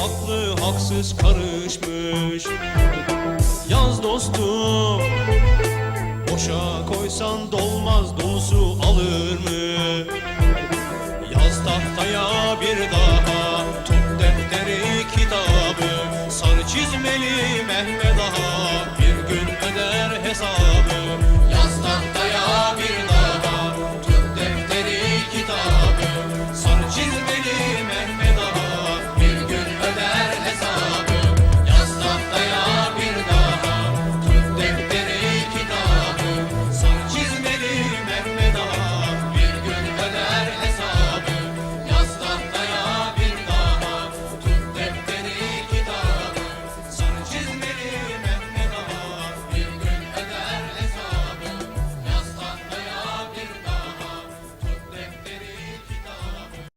haklı haksız karışmış. Yaz dostum Boşa koysan dolmaz dolusu alır mı? Yaz tahtaya bir daha Tut defteri kitabı. Sarı çizmeli Mehmet Ağa Bir gün öder hesabı.